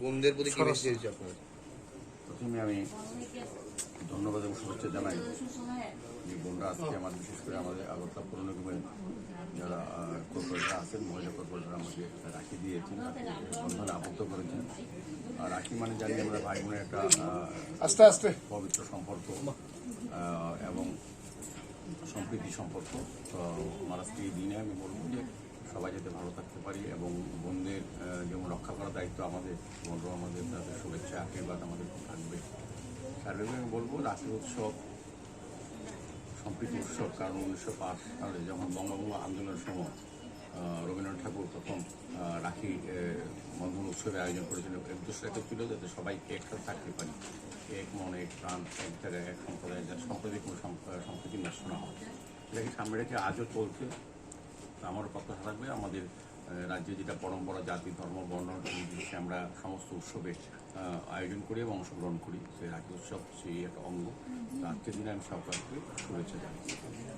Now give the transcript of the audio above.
বোনদের প্রতি কি মেসেজ দিয়েছে আপনার প্রথমে আমি ধন্যবাদ এবং শুভেচ্ছা জানাই যে বোনরা আজকে আমার বিশেষ করে আমাদের আগরতলা পৌর নিগমের যারা কর্পোরেটর আছেন মহিলা কর্পোরেটর আমাকে রাখি দিয়েছেন বন্ধনে আবদ্ধ করেছেন। আর রাখি মানে জানি আমরা ভাই বোনের একটা আস্তে আস্তে। পবিত্র সম্পর্ক এবং সম্প্রীতি সম্পর্ক। তো আমার আজকে এই দিনে আমি বলব যে সবাই যাতে ভালো থাকতে পারি এবং বোনদের দায়িত্ব আমাদের বোনরাও আমাদের, তাদের শুভেচ্ছা, আশীর্বাদ আমাদের থাকবে। সার্বিক আমি বলব রাখি উৎসব, সম্প্রীতি উৎসব, কারণ উনিশশো পাঁচ সালে যখন বঙ্গবন্ধু আন্দোলনের সময় রবীন্দ্রনাথ ঠাকুর প্রথম রাখি বন্ধন উৎসবের আয়োজন করেছিল উদ্দেশ্য একটা ছিল যাতে সবাই একসাথে থাকতে পারি এক মন, এক প্রাণ, এক জায়গায় এক সম্প্রদায়, যাতে সাম্প্রদায়িক কোনো সম্প- সম্প্রীতি নষ্ট না হয়। এটাকে সামনে রেখে আজও চলছে? আমারও প্রত্যাশা থাকবে। আমাদের রাজ্যে যেটা পরম্পরা, জাতি, ধর্ম, বর্ণ নির্বিশেষে আমরা সমস্ত উৎসবে আয়োজন করি এবং অংশগ্রহণ করি। সেই রাজ্য উৎসব সেই একটা অঙ্গ। আজকের দিনে আমি সরকারকে শুভেচ্ছা জানাই